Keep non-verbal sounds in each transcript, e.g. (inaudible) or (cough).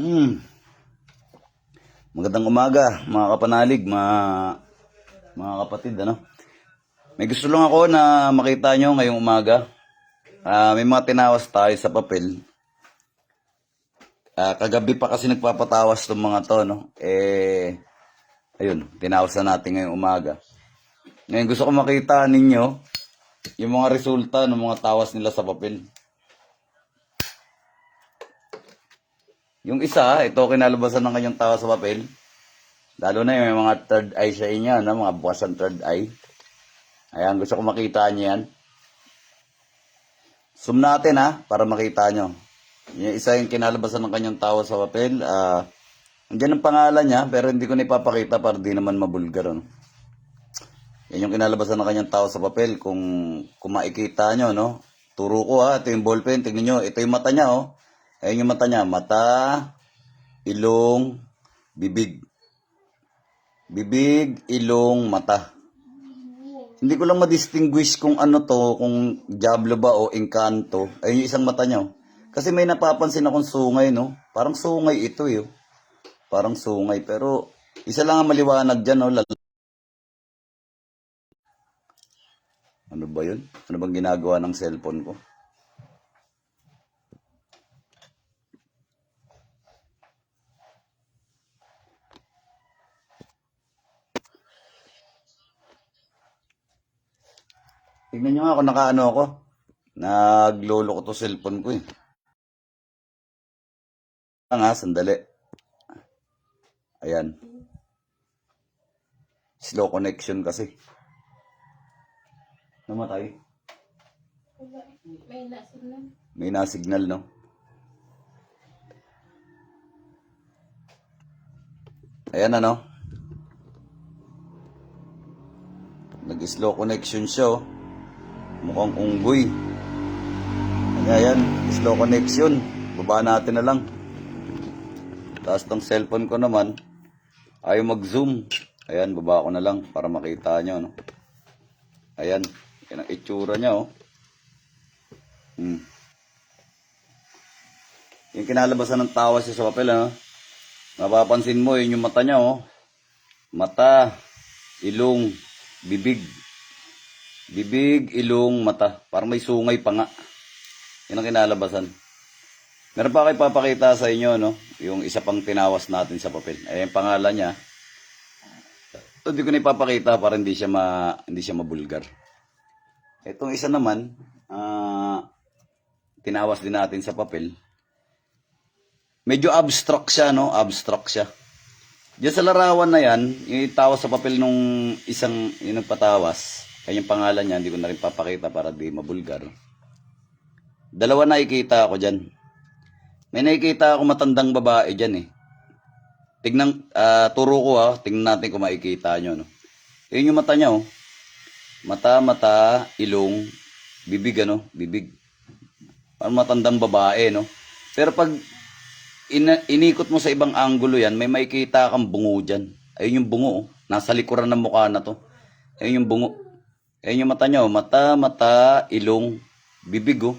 Mm. Magandang umaga, mga kapanalig, mga, mga kapatid, ano? May gusto lang ako na makita nyo ngayong umaga. Ah, may mga tinawas tayo sa papel. Ah, kagabi pa kasi nagpapatawas tong mga to, no? Eh, ayun, tinawas na natin ngayong umaga. Ngayon gusto ko makita ninyo yung mga resulta ng mga tawas nila sa papel. Yung isa, ito kinalabasan ng kanyang tawa sa papel. Lalo na yung mga third eye sa inyo, no? mga bukas ang third eye. Ayan, gusto ko makita niyo yan. Zoom natin ha, para makita nyo. Yung isa yung kinalabasan ng kanyang tawa sa papel. Ah, andyan ang pangalan niya, pero hindi ko na ipapakita para di naman mabulgar. Ano? Yan yung kinalabasan ng kanyang tao sa papel. Kung, kung makikita nyo, no? Turo ko ha. Ito yung ballpen. Tingnan nyo. Ito yung mata niya, oh. Ayan yung mata niya. Mata, ilong, bibig. Bibig, ilong, mata. Hindi ko lang ma-distinguish kung ano to, kung Diablo ba o Encanto. Ayun yung isang mata niya. oh. Kasi may napapansin akong sungay, no? Parang sungay ito, eh. oh. Parang sungay. Pero, isa lang ang maliwanag dyan, no? Lal- Ano ba yun? Ano bang ginagawa ng cellphone ko? Tingnan nyo nga kung nakaano ako. Naglolo ko to cellphone ko eh. Ah, nga, sandali. Ayan. Slow connection kasi. Namatay. May nasin na. May na-signal, no? Ayan, ano? Nag-slow connection siya, oh. Mukhang unggoy. Ayan, ayan. Slow connection. Baba natin na lang. Tapos tong cellphone ko naman, ayaw mag-zoom. Ayan, baba ko na lang para makita nyo, no? Ayan. Yan ang itsura niya, oh. Hmm. Yung kinalabasan ng tawa siya sa papel, ano? Mapapansin mo, yun yung mata niya, oh. Mata, ilong, bibig. Bibig, ilong, mata. Parang may sungay pa nga. Yun ang kinalabasan. Meron pa kayo papakita sa inyo, no? Yung isa pang tinawas natin sa papel. Ay, yung pangalan niya. Hindi ko na ipapakita para hindi siya, ma, hindi siya mabulgar. Itong isa naman, ah, tinawas din natin sa papel. Medyo abstract siya, no? Abstract siya. Diyan sa larawan na yan, yung tawas sa papel nung isang yung nagpatawas, kanyang pangalan niya, hindi ko na rin papakita para di mabulgar. Dalawa nakikita ako dyan. May nakikita ako matandang babae dyan eh. Tignan, ah, turo ko ha, tingnan natin kung makikita nyo. No? Yun yung mata niya oh. Mata, mata, ilong, bibig ano, bibig. Parang matandang babae, no? Pero pag ina- inikot mo sa ibang anggulo yan, may makikita kang bungo dyan. Ayun yung bungo, oh. Nasa likuran ng mukha na to. Ayun yung bungo. Ayun yung mata niya, oh. Mata, mata, ilong, bibig, oh.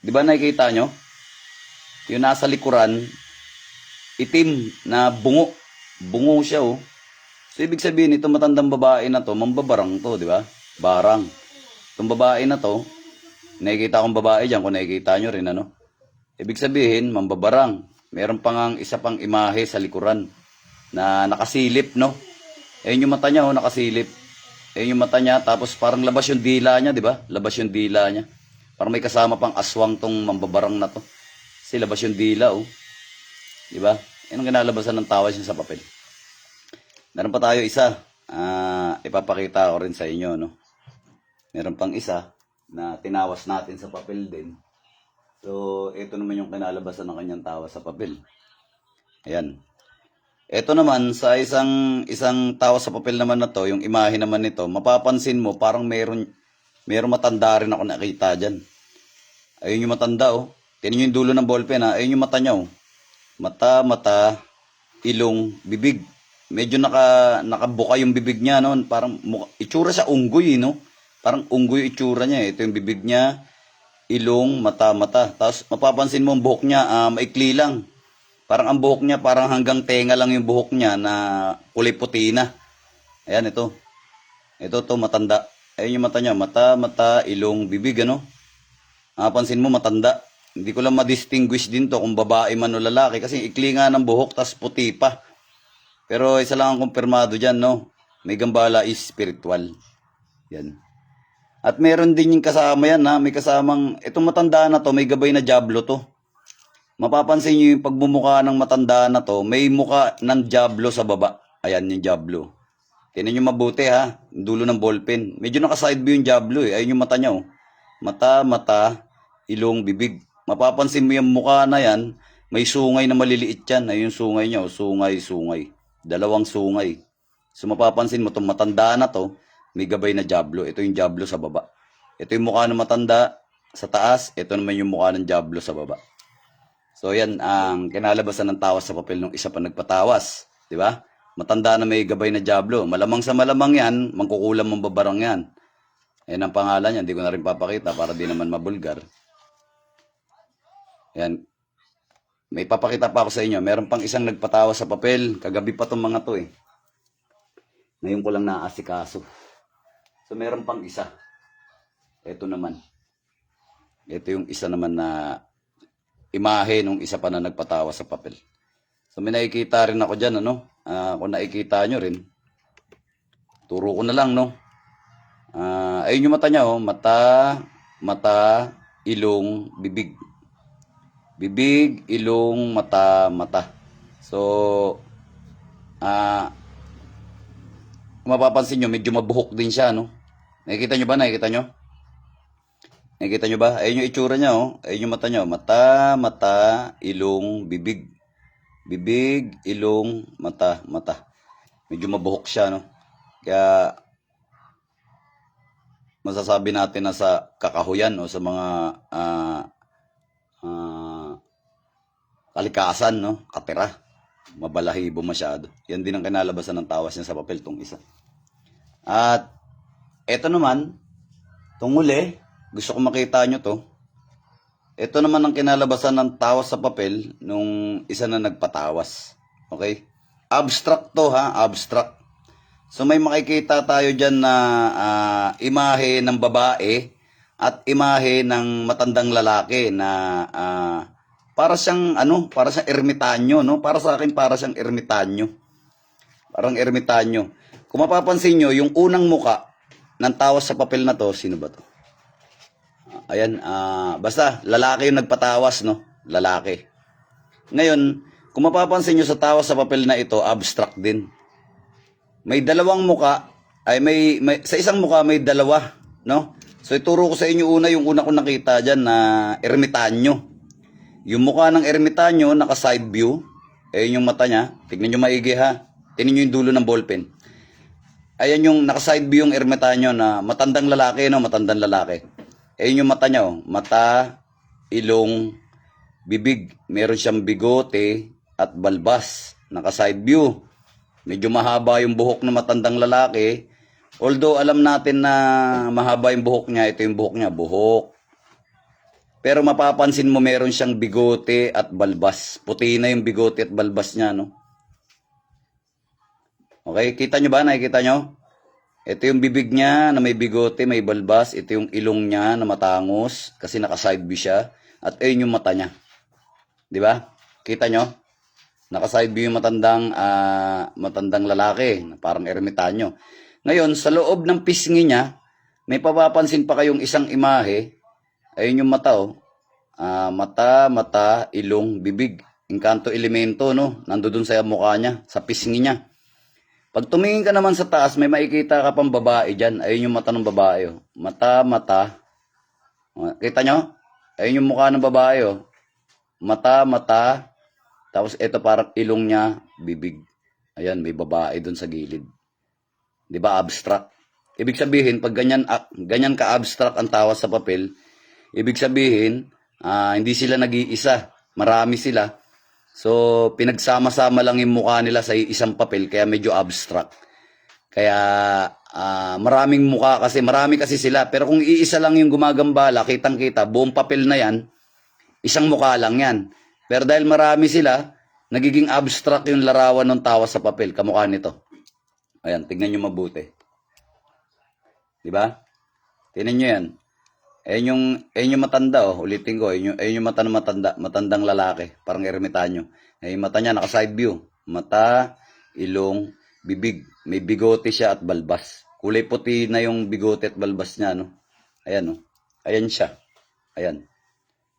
Di ba nakikita nyo? Yung nasa likuran, itim na bungo. Bungo siya, oh. So, ibig sabihin, itong matandang babae na to, mambabarang to, di ba? Barang. Itong babae na to, nakikita akong babae dyan, kung nakikita nyo rin, ano? Ibig sabihin, mambabarang. Meron pang ang isa pang imahe sa likuran na nakasilip, no? Ayun yung mata niya, oh, nakasilip. Ayun yung mata niya, tapos parang labas yung dila niya, di ba? Labas yung dila niya. Parang may kasama pang aswang tong mambabarang na to. Kasi labas yung dila, oh. Di ba? Yan ang kinalabasan ng tawas niya sa papel. Meron pa tayo isa. Ah, ipapakita ko rin sa inyo, no? Meron pang isa na tinawas natin sa papel din. So, ito naman yung kinalabasan ng kanyang tawas sa papel. Ayan. Ito naman, sa isang isang tawas sa papel naman na to, yung imahe naman nito, mapapansin mo, parang meron, meron matanda rin ako nakita dyan. Ayun yung matanda, oh. Tingnan nyo yung dulo ng ballpen, ha. Ayun yung mata niya, oh. Mata, mata, ilong, bibig. Medyo naka, nakabuka yung bibig niya, no? Parang, mukha, itsura siya unggoy, eh, no? Parang unggoy itsura niya, eh. Ito yung bibig niya, ilong, mata, mata. Tapos, mapapansin mo, ang buhok niya, ah, maikli lang. Parang ang buhok niya, parang hanggang tenga lang yung buhok niya na kulay puti na. Ayan, ito. Ito to matanda. Ayun yung mata niya. Mata, mata, ilong, bibig, ano? Napansin mo, matanda. Hindi ko lang ma-distinguish din to kung babae man o lalaki kasi ikli nga ng buhok tas puti pa. Pero isa lang ang kumpirmado dyan, no? May gambala is spiritual. Yan. At meron din yung kasama yan, ha? May kasamang, itong matanda na to, may gabay na jablo to. Mapapansin nyo yung pagbumuka ng matanda na to, may muka ng jablo sa baba. Ayan yung jablo. Tingnan nyo mabuti ha, dulo ng ballpen. Medyo naka-side view yung jablo eh. Ayun yung mata niya oh. Mata, mata, ilong, bibig. Mapapansin mo yung mukha na yan, may sungay na maliliit yan. Ayun yung sungay niya oh. Sungay, sungay. Dalawang sungay. So mapapansin mo itong matanda na to, may gabay na jablo. Ito yung jablo sa baba. Ito yung mukha ng matanda sa taas. Ito naman yung mukha ng jablo sa baba. So yan ang kinalabasan ng tawas sa papel ng isa pa nagpatawas, di ba? Matanda na may gabay na jablo. Malamang sa malamang yan, mangkukulam ang babarang yan. Yan ang pangalan niya, hindi ko na rin papakita para di naman mabulgar. Yan. May papakita pa ako sa inyo. Meron pang isang nagpatawa sa papel. Kagabi pa tong mga to eh. Ngayon ko lang naasikaso. So meron pang isa. Ito naman. Ito yung isa naman na imahe nung isa pa na nagpatawa sa papel. So may nakikita rin ako dyan, ano? Ah, kung nakikita nyo rin, turo ko na lang, no? Ah, ayun yung mata niya, oh. Mata, mata, ilong, bibig. Bibig, ilong, mata, mata. So, ah, kung mapapansin nyo, medyo mabuhok din siya, no? Nakikita nyo ba? Nakikita nyo? Nakikita nyo ba? Ayun yung itsura niya, oh. Ayun yung mata niya, oh. Mata, mata, ilong, bibig. Bibig, ilong, mata, mata. Medyo mabuhok siya, no? Kaya, masasabi natin na sa kakahuyan o sa mga ah, ah, kalikasan, no? Katira. Mabalahibo masyado. Yan din ang kinalabasan ng tawas niya sa papel tong isa. At, eto naman, tong uli, gusto ko makita nyo to. Ito naman ang kinalabasan ng tawas sa papel nung isa na nagpatawas. Okay? Abstract to ha, abstract. So may makikita tayo dyan na ah, imahe ng babae at imahe ng matandang lalaki na ah, para siyang ano, para siyang ermitanyo, no? Para sa akin para siyang ermitanyo. Parang ermitanyo. Kung mapapansin nyo, yung unang muka ng tawas sa papel na to, sino ba to? Ayan, ah, basta lalaki yung nagpatawas, no? Lalaki. Ngayon, kung mapapansin nyo sa tawas sa papel na ito, abstract din. May dalawang muka, ay may, may sa isang muka may dalawa, no? So ituro ko sa inyo una yung una ko nakita diyan na ermitanyo. Yung mukha ng ermitanyo naka side view, ayun yung mata niya. Tignan niyo maigi ha. Tingnan niyo yung dulo ng ballpen. Ayan yung naka side view yung ermitanyo na matandang lalaki, no? Matandang lalaki. Ayun yung mata niya, oh. Mata, ilong, bibig. Meron siyang bigote at balbas. Naka side view. Medyo mahaba yung buhok ng matandang lalaki. Although alam natin na mahaba yung buhok niya, ito yung buhok niya, buhok. Pero mapapansin mo meron siyang bigote at balbas. Puti na yung bigote at balbas niya, no? Okay, kita nyo ba? Nakikita nyo? Ito yung bibig niya na may bigote, may balbas. Ito yung ilong niya na matangos kasi naka-side view siya. At ayun yung mata niya. Di ba? Kita nyo? Naka-side view yung matandang, ah, matandang lalaki, parang ermitanyo. Ngayon, sa loob ng pisngi niya, may papapansin pa kayong isang imahe. Ayun yung mata, oh. Ah, mata, mata, ilong, bibig. Inkanto elemento, no? Nando dun sa mukha niya, sa pisngi niya. Pag tumingin ka naman sa taas, may makikita ka pang babae dyan. Ayun yung mata ng babae, oh. Mata, mata. Kita nyo? Ayun yung mukha ng babae, oh. Mata, mata. Tapos ito parang ilong niya, bibig. Ayan, may babae dun sa gilid. 'Di ba abstract? Ibig sabihin, pag ganyan, ah, ganyan ka-abstract ang tawas sa papel, ibig sabihin, ah, hindi sila nag-iisa. Marami sila. So, pinagsama-sama lang yung mukha nila sa isang papel, kaya medyo abstract. Kaya, ah, maraming mukha kasi, marami kasi sila. Pero kung iisa lang yung gumagambala, kitang-kita, buong papel na yan, isang mukha lang yan. Pero dahil marami sila, nagiging abstract yung larawan ng tawa sa papel, kamukha nito. Ayan, tignan nyo mabuti. Di ba? Tingnan nyo yan. Ayan yung, ayan yung matanda, oh. Ulitin ko, ayan yung, ayan yung mata ng matanda, matandang lalaki. Parang ermitanyo. Yung mata niya, naka-side view. Mata, ilong, bibig. May bigote siya at balbas. Kulay puti na yung bigote at balbas niya, no? Ayan, oh. Ayan siya. Ayan.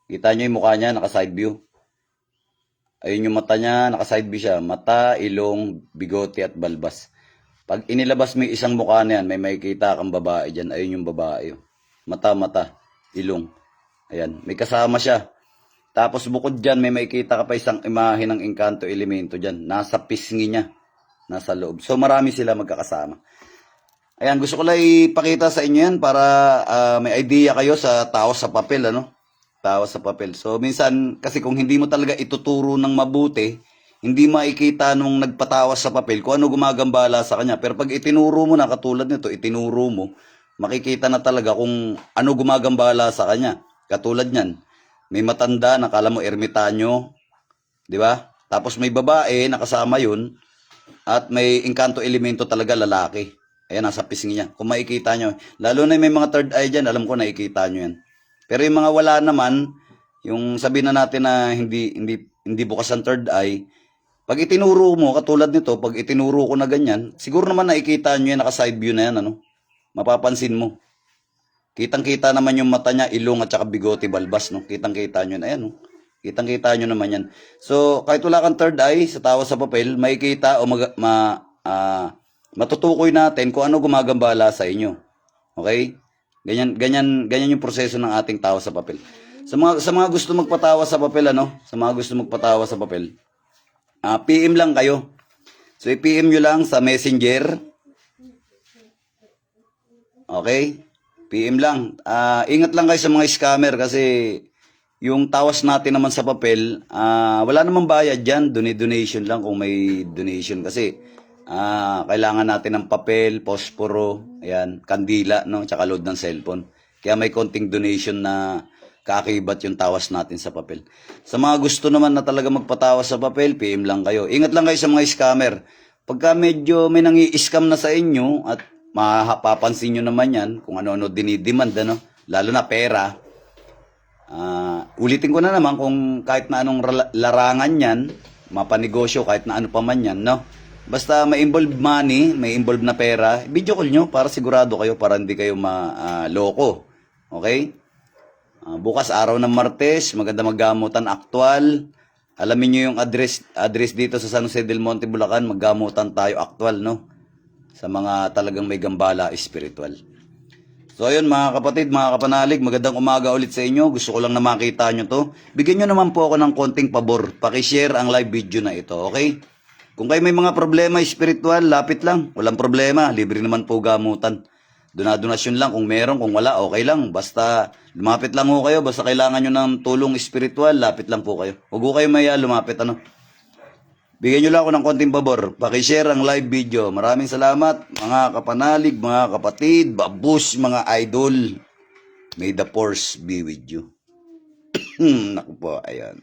Kita nyo yung mukha niya, naka-side view. Ayun yung mata niya, naka-side view siya. Mata, ilong, bigote at balbas. Pag inilabas mo yung isang mukha na yan, may makikita kang babae dyan. Ayun yung babae. oh. Mata, mata, ilong. Ayan, may kasama siya. Tapos bukod dyan, may makikita ka pa isang imahe ng engkanto elemento dyan. Nasa pisngi niya. Nasa loob. So marami sila magkakasama. Ayan, gusto ko lang ipakita sa inyo yan para ah, may idea kayo sa tao sa papel, ano? Tao sa papel. So minsan, kasi kung hindi mo talaga ituturo ng mabuti, hindi makikita nung nagpatawas sa papel kung ano gumagambala sa kanya. Pero pag itinuro mo na katulad nito, itinuro mo, makikita na talaga kung ano gumagambala sa kanya. Katulad niyan, may matanda, nakala mo ermitanyo, di ba? Tapos may babae, nakasama yun, at may engkanto elemento talaga lalaki. Ayan, nasa pisngi niya. Kung makikita nyo, lalo na may mga third eye dyan, alam ko nakikita nyo yan. Pero yung mga wala naman, yung sabihin na natin na hindi, hindi, hindi bukas ang third eye, pag itinuro mo, katulad nito, pag itinuro ko na ganyan, siguro naman nakikita nyo yan, naka-side view na yan, ano? Mapapansin mo. Kitang-kita naman yung mata niya, ilong at saka bigote, balbas, no? Kitang-kita nyo na yan, no? Kitang-kita nyo naman yan. So, kahit wala kang third eye sa tawa sa papel, makikita o mag, ma, ah, matutukoy natin kung ano gumagambala sa inyo. Okay? Ganyan, ganyan, ganyan yung proseso ng ating tawa sa papel. Sa mga, sa mga gusto magpatawa sa papel, ano? Sa mga gusto magpatawa sa papel, ah, PM lang kayo. So, i-PM nyo lang sa messenger. Okay? PM lang. Ah, ingat lang kayo sa mga scammer kasi yung tawas natin naman sa papel, ah, wala namang bayad dyan. Donation lang kung may donation kasi ah, kailangan natin ng papel, posporo, ayan, kandila, no, tsaka load ng cellphone. Kaya may konting donation na kakibat yung tawas natin sa papel. Sa mga gusto naman na talaga magpatawas sa papel, PM lang kayo. Ingat lang kayo sa mga scammer. Pagka medyo may nangi-scam na sa inyo at mapapansin nyo naman yan kung ano-ano dinidemand, ano, lalo na pera, Ah, ulitin ko na naman kung kahit na anong larangan yan, mapanegosyo, kahit na ano pa man yan, no? Basta may involved money, may involved na pera, video call nyo para sigurado kayo para hindi kayo ma-loko. okay? Ah, bukas araw ng Martes, maganda maggamutan aktual. Alamin nyo yung address address dito sa San Jose del Monte, Bulacan, maggamutan tayo aktual, no? Sa mga talagang may gambala spiritual. So ayun mga kapatid, mga kapanalig, magandang umaga ulit sa inyo. Gusto ko lang na makita nyo to. Bigyan nyo naman po ako ng konting pabor. Pakishare ang live video na ito, okay? Kung kayo may mga problema spiritual, lapit lang. Walang problema. Libre naman po gamutan. Donasyon lang kung meron, kung wala, okay lang. Basta lumapit lang ho kayo. Basta kailangan nyo ng tulong spiritual, lapit lang po kayo. Huwag ho kayo maya lumapit, ano? Bigyan nyo lang ako ng konting pabor. Pakishare ang live video. Maraming salamat, mga kapanalig, mga kapatid, babus, mga idol. May the force be with you. (clears throat) Naku po, ayan.